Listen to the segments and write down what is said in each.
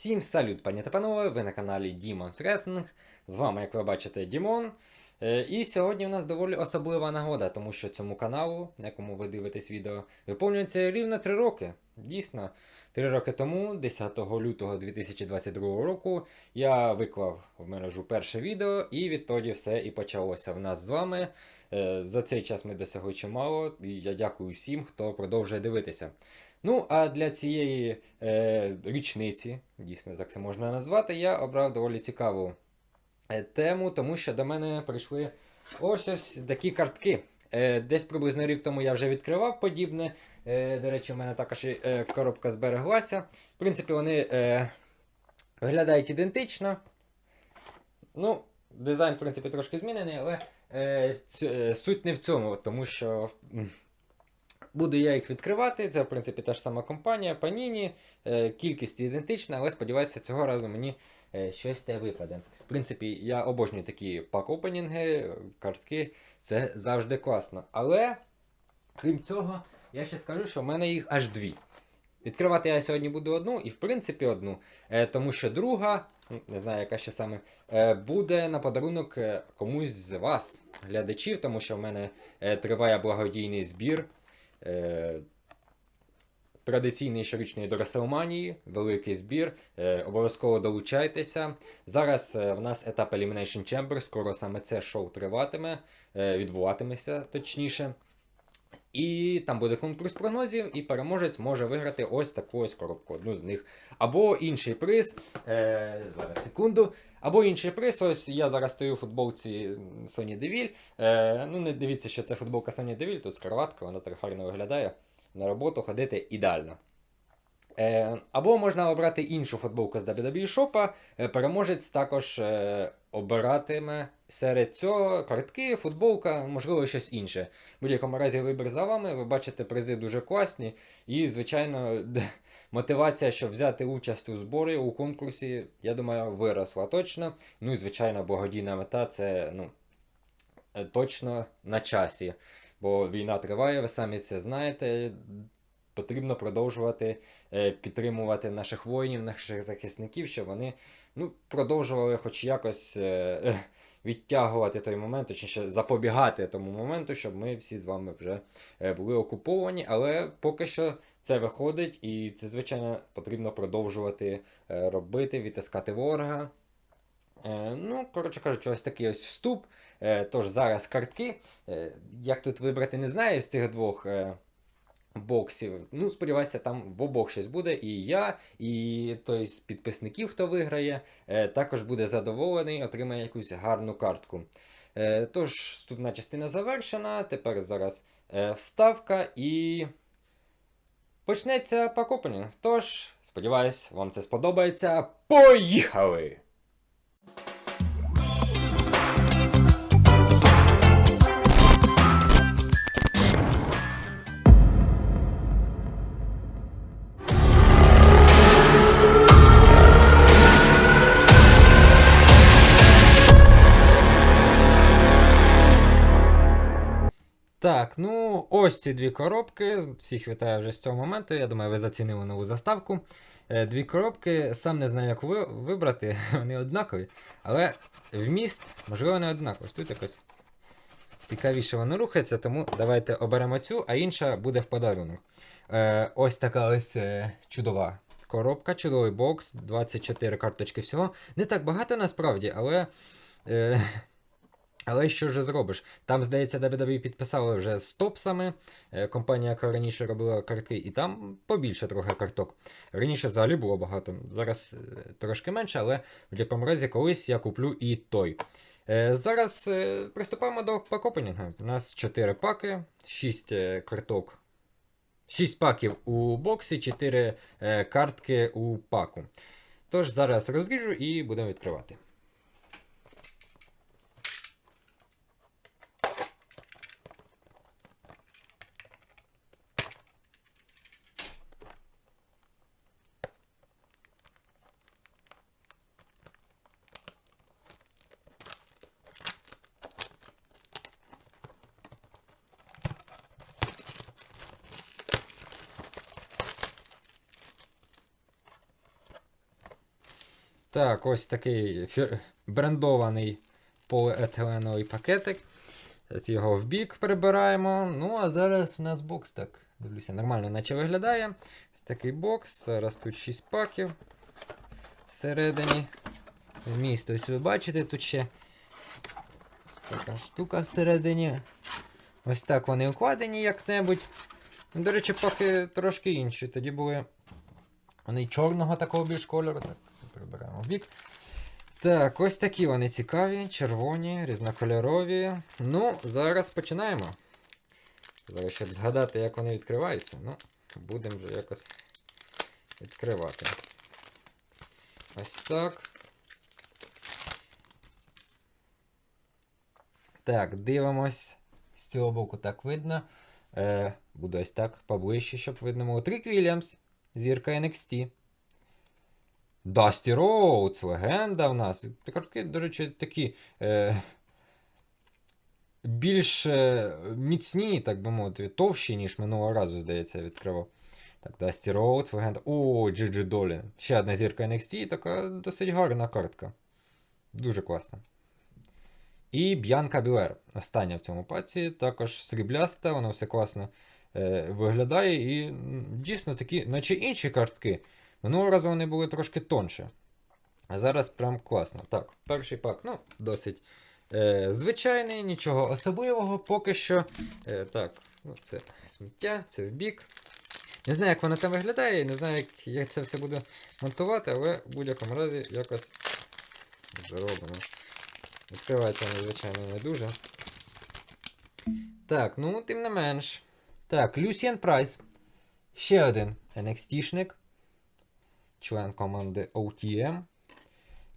Всім салют, пані та панове, ви на каналі Demons Wrestling. З вами, як ви бачите, Дімон. Е, І сьогодні у нас доволі особлива нагода, тому що цьому каналу, на якому ви дивитесь відео, виповнюється рівно 3 роки. Дійсно, 3 роки тому, 10 лютого 2022 року, я виклав в мережу перше відео, і відтоді все і почалося в нас з вами. Е, За цей час ми досягли чимало, і я дякую всім, хто продовжує дивитися. Ну, а для цієї е, річниці, дійсно так це можна назвати, я обрав доволі цікаву е, тему, тому що до мене прийшли ось ось такі картки. Е, десь приблизно рік тому я вже відкривав подібне. Е, до речі, в мене також е, коробка збереглася. В принципі, вони е, виглядають ідентично. Ну, дизайн, в принципі, трошки змінений, але е, ць- е, суть не в цьому, тому що. Буду я їх відкривати. Це, в принципі, та ж сама компанія, Panini. Е, кількість ідентична, але сподіваюся, цього разу мені е, щось те випаде. В принципі, я обожнюю такі пак-опенінги, картки. Це завжди класно. Але, крім цього, я ще скажу, що в мене їх аж дві. Відкривати я сьогодні буду одну, і в принципі одну. Е, тому що друга, не знаю, яка ще саме, буде на подарунок комусь з вас, глядачів, тому що в мене триває благодійний збір. Е, Традиційний щорічний до Реселманії, великий збір. Е, обов'язково долучайтеся. Зараз е, в нас етап Elimination Chamber, скоро саме це шоу триватиме, е, відбуватиметься точніше. І там буде конкурс прогнозів, і переможець може виграти ось таку ось коробку, одну з них. Або інший приз. Е, зараз секунду. Або інший приз. Ось я зараз стою у футболці Sony Deville. Е, ну, не дивіться, що це футболка Sony Deville, тут з кроваткою, вона так гарно виглядає. На роботу ходити ідеально. Е, або можна обрати іншу футболку з WWE Shop. Е, переможець також е, обиратиме серед цього картки, футболка, можливо, щось інше. В будь-якому разі вибір за вами. Ви бачите, призи дуже класні. І, звичайно, мотивація, щоб взяти участь у зборі, у конкурсі, я думаю, виросла точно. Ну і, звичайно, благодійна мета це ну, е, точно на часі. Бо війна триває, ви самі це знаєте. Потрібно продовжувати е, підтримувати наших воїнів, наших захисників, щоб вони ну, продовжували хоч якось е, відтягувати той момент, точніше запобігати тому моменту, щоб ми всі з вами вже е, були окуповані. Але поки що це виходить, і це, звичайно, потрібно продовжувати е, робити, відтискати ворога. Е, ну, коротше кажучи, ось такий ось вступ. Тож зараз картки. Як тут вибрати, не знаю з цих двох. Боксів. Ну, сподіваюся, там в обох щось буде. І я, і той з підписників, хто виграє, е, також буде задоволений, отримає якусь гарну картку. Е, Тож, вступна частина завершена. Тепер зараз е, вставка і почнеться пакопення. Тож, сподіваюсь, вам це сподобається. Поїхали! Так, ну ось ці дві коробки. Всіх вітаю вже з цього моменту. Я думаю, ви зацінили нову заставку. Е, Дві коробки, сам не знаю, як ви, вибрати, вони однакові. Але вміст, можливо, не однаковий. Тут якось цікавіше воно рухається, тому давайте оберемо цю, а інша буде в подарунок. Е, ось така ось е, чудова коробка, чудовий бокс, 24 карточки всього. Не так багато насправді, але. Е, але що ж зробиш? Там, здається, WWE підписали вже з топсами. Е, Компанія, яка раніше робила картки, і там побільше трохи карток. Раніше взагалі було багато. Зараз е, трошки менше, але в будь-якому разі колись я куплю і той. Е, Зараз приступаємо до пакопенінгу. У нас 4 паки, 6 е, карток. 6 паків у боксі, 4 е, картки у паку. Тож зараз розріжу і будемо відкривати. Так, ось такий брендований поліетиленовий пакетик. Його в бік прибираємо. Ну, а зараз у нас бокс так. Дивлюся, нормально наче виглядає. Ось такий бокс. Зараз тут 6 паків всередині. Вміст, ось ви бачите, тут ще така штука всередині. Ось так вони укладені як-небудь. Ну, До речі, пахи трошки інші. Тоді були вони чорного такого більш кольору. Так, приберемо в бік. Так, ось такі вони цікаві, червоні, різнокольорові. Ну, зараз починаємо. Зараз, щоб згадати, як вони відкриваються, ну, будемо вже якось відкривати. Ось так. Так, дивимось. З цього боку так видно. Е, буде ось так поближче, щоб видно. Трік Вільямс, зірка NXT. Дасті Роудс, легенда в нас. Картки, до речі, такі е, більш е, міцні, так би мовити, товщі, ніж минулого разу, здається, я відкривав. Так, Дасті Роудс, легенда. О, Джиджи Долін. Ще одна зірка NXT, така досить гарна картка. Дуже класна. І Б'янка Білер. Остання в цьому паці. Також срібляста, воно все класно е, виглядає. І дійсно такі, наче інші картки. Минулого разу вони були трошки тонше. А зараз прям класно. Так, перший пак, ну, досить е, звичайний, нічого особливого. Поки що. Е, так, ну, це сміття, це в бік. Не знаю, як воно там виглядає, не знаю, як я це все буду монтувати, але в будь-якому разі якось зробимо. Відкривається воно, звичайно, не дуже. Так, ну, тим не менш. Так, Люсіан Прайс. Ще один NXT-шник. Член команди OTM.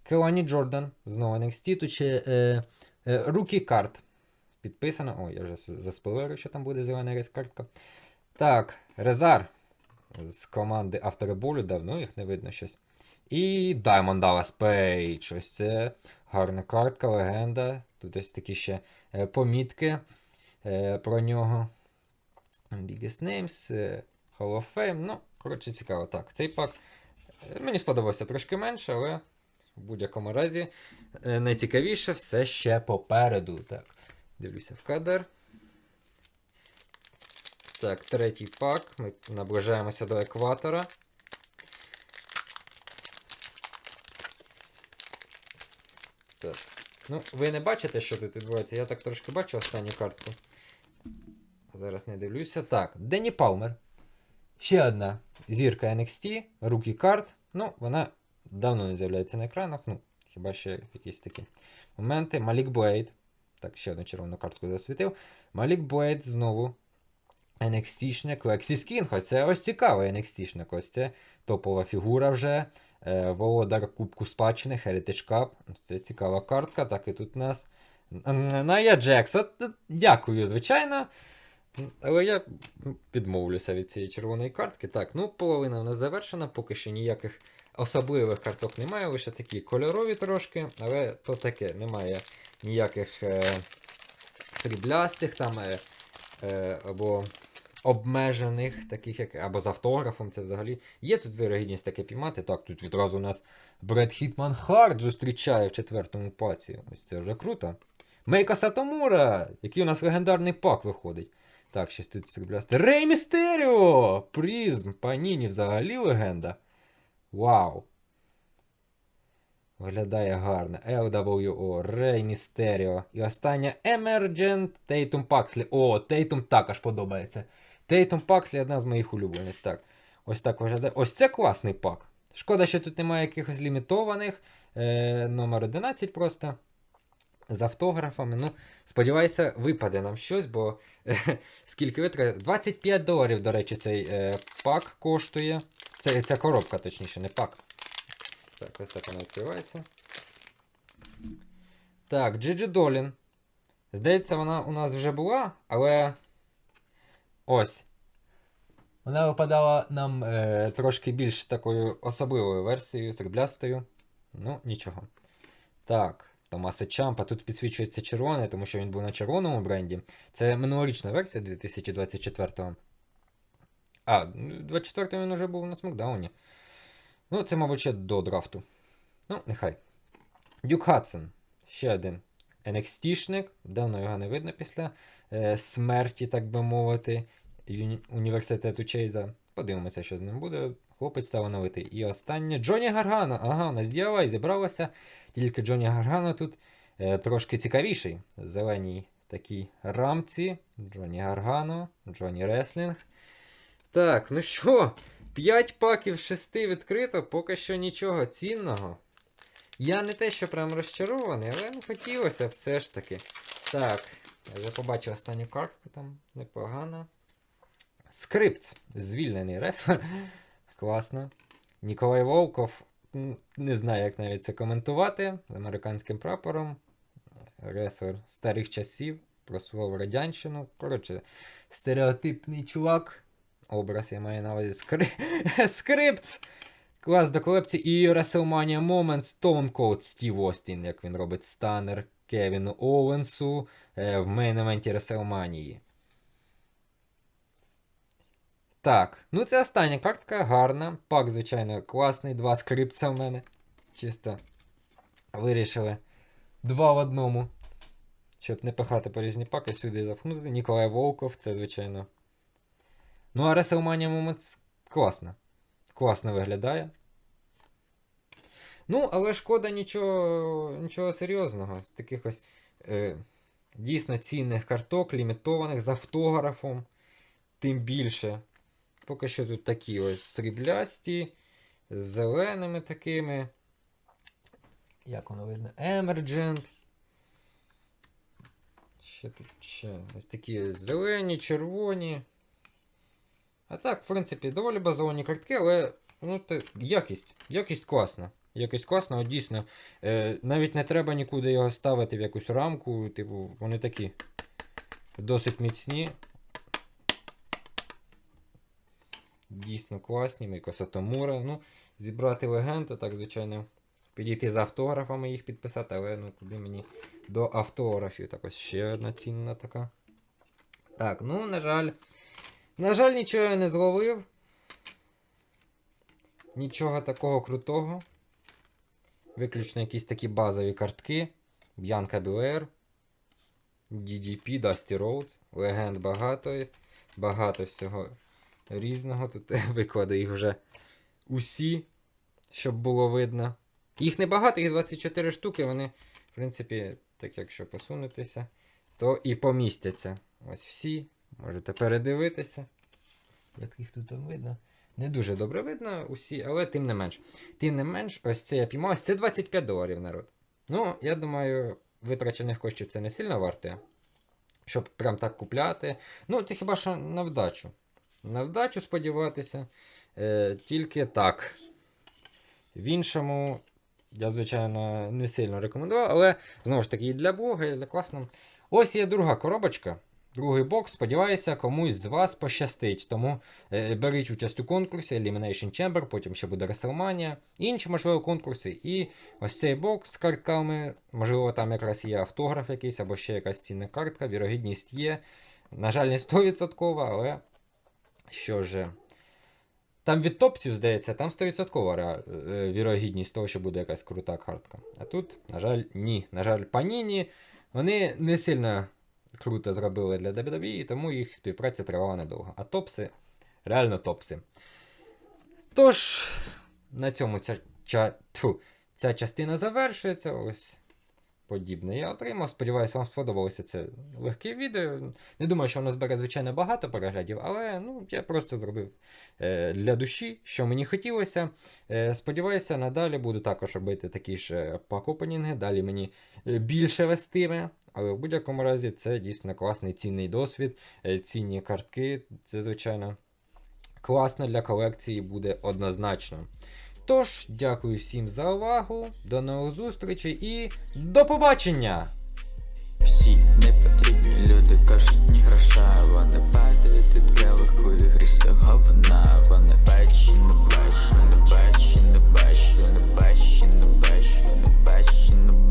Келані Джордан. Знову NXT. Тут ще е, е, Rookie Card. Підписано. Ой, я вже заспойлерив, що там буде зелена рейс-картка. Так, Резар. З команди автори болю. Давно їх не видно щось. І Diamond Dallas Page. Ось це гарна картка, легенда. Тут ось такі ще е, помітки е, про нього. Biggest Names, е, Hall of Fame. Ну, коротше, цікаво. Так, цей пак мені сподобався трошки менше, але в будь-якому разі е, найцікавіше все ще попереду. Так, дивлюся в кадр. Так, третій пак. Ми наближаємося до екватора. Так. Ну, ви не бачите, що тут відбувається. Я так трошки бачу останню картку. Зараз не дивлюся. Так, Денні Палмер. Ще одна зірка NXT, руки карт. Ну, вона давно не з'являється на екранах. Ну, хіба ще якісь такі моменти. Малік Блейд. Так, ще одну червону картку засвітив. Малік Блейд знову. NXT-шник, Лексіс Кінг. Ось це ось цікавий NXT-шник. Ось це топова фігура вже. Е, Володар Кубку Спадщини, Heritage Cup. Це цікава картка. Так і тут у нас. Ная Джекс. От, е, дякую, звичайно. Але я відмовлюся від цієї червоної картки. Так, ну половина в нас завершена, поки що ніяких особливих карток немає, лише такі кольорові трошки, але то таке, немає ніяких е, сріблястих там е, е, або обмежених, таких як або з автографом, це взагалі. Є тут вирогідність таке піймати. Так, тут відразу у нас Бред Хітман Хард зустрічає в четвертому паці. Ось це вже круто. Мейка Сатомура, який у нас легендарний пак виходить. Так, щось тут сріблясте. Рей Містеріо! Призм, Паніні взагалі легенда. Вау. Виглядає гарно. LWO, Рей Містеріо. І остання Emergent Тейтум Пакслі. О, Тейтум також подобається. Тейтум Пакслі одна з моїх улюблених. Так. Ось так виглядає. Ось це класний пак. Шкода, що тут немає якихось лімітованих. Е, номер 11 просто. З автографами. Ну, сподіваюся, випаде нам щось, бо е, скільки витратив? 25 доларів, до речі, цей е, пак коштує. Це, ця коробка, точніше, не пак. Так, ось так вона відкривається. Так, Джиджи Долін. Здається, вона у нас вже була, але. Ось. Вона випадала нам е, трошки більш такою особливою версією, сріблястою. Ну, нічого. Так, Томаса Чампа. Тут підсвічується червоний, тому що він був на червоному бренді. Це минулорічна версія 2024-го. А, 24-го він вже був на смакдауні. Ну, це, мабуть, ще до драфту. Ну, нехай. Дюк Хадсон. Ще один NXT-шник. Давно його не видно після е, смерті, так би мовити, університету Чейза. Подивимося, що з ним буде. Хлопець талановитий. І останнє Джоні Гаргано. Ага, у нас DIY зібралося. Тільки Джоні Гаргано тут е, трошки цікавіший. Зеленій такій рамці. Джоні Гаргано, Джоні Реслінг. Так, ну що, 5 паків 6 відкрито, поки що нічого цінного. Я не те, що прям розчарований, але ну, хотілося все ж таки. Так, я вже побачив останню картку там непогано. Скрипт. Звільнений реслер. Класно. Ніколай Волков. Не знаю, як навіть це коментувати. З американським прапором. Реслер старих часів. Прослав радянщину. Коротше, стереотипний чувак. Образ я маю на увазі скри... скрипт. Клас до колекції і WrestleMania Moment Stone Cold Стів Остін, як він робить станер Кевіну Оуенсу е, в мейн-евенті WrestleMania. Так, ну це остання картка, гарна. Пак, звичайно, класний. Два скрипца в мене. Чисто вирішили. Два в одному. Щоб не пихати по різні паки, сюди запхнути. Ніколай Волков, це, звичайно. Ну, а WrestleMania Moments класно. Класно виглядає. Ну, але шкода нічого, нічого серйозного. З таких ось е, дійсно цінних карток, лімітованих з автографом. Тим більше. Поки що тут такі ось сріблясті, з зеленими такими. Як воно видно? Emergent. Ще тут ще ось такі ось зелені, червоні. А так, в принципі, доволі базовані картки, але ну, те, якість. Якість класна. Якість класна, от дійсно. Е, навіть не треба нікуди його ставити в якусь рамку. Типу, вони такі досить міцні. Дійсно класні, Мейко Сатомура. Ну, зібрати легенду, так, звичайно, підійти з автографами їх підписати, але ну, куди мені до автографів. Так ось ще одна цінна така. Так, ну, на жаль. На жаль, нічого я не зловив. Нічого такого крутого. Виключно якісь такі базові картки. Б'янка Білер. DDP, Dusty Rhodes. Легенд багато. Багато всього різного. Тут викладу їх вже усі, щоб було видно. Їх небагато, їх 24 штуки, вони, в принципі, так якщо посунутися, то і помістяться. Ось всі. Можете передивитися. Як їх тут видно? Не дуже добре видно усі, але тим не менш. Тим не менш, ось це я піймав. Це 25 доларів, народ. Ну, я думаю, витрачених коштів це не сильно варте. Щоб прям так купляти. Ну, це хіба що на вдачу. На вдачу сподіватися. Е, тільки так. В іншому, я, звичайно, не сильно рекомендував, але знову ж таки, і для блога, і для класного. Ось є друга коробочка. Другий бокс, сподіваюся, комусь з вас пощастить. Тому е, беріть участь у конкурсі Elimination Chamber, потім ще буде WrestleMania, інші, можливо, конкурси. І ось цей бокс з картками, можливо, там якраз є автограф якийсь, або ще якась цінна картка, вірогідність є. На жаль, не 100%, але що ж. Там від топсів, здається, там 100% е, вірогідність того, що буде якась крута картка. А тут, на жаль, ні. На жаль, паніні, вони не сильно круто зробили для WWE, тому їх співпраця тривала недовго. А топси реально топси. Тож, на цьому ця, тьфу, ця частина завершується. Ось подібне я отримав. Сподіваюсь, вам сподобалося це легке відео. Не думаю, що воно збере, звичайно, багато переглядів, але ну, я просто зробив е, для душі, що мені хотілося. Е, сподіваюся, надалі буду також робити такі ж пак-опенінги. Далі мені е, більше вестиме. Але в будь-якому разі це дійсно класний цінний досвід, е, цінні картки. Це, звичайно, класно для колекції буде однозначно. Тож, дякую всім за увагу, до нових зустрічей і до побачення! Всі непотрібні люди кажуть, ні гроша, вони падають від левих у ігри з говна, вони бачу, не бачу, не бачу, не бачу, не бачу, не бачу, не бачу.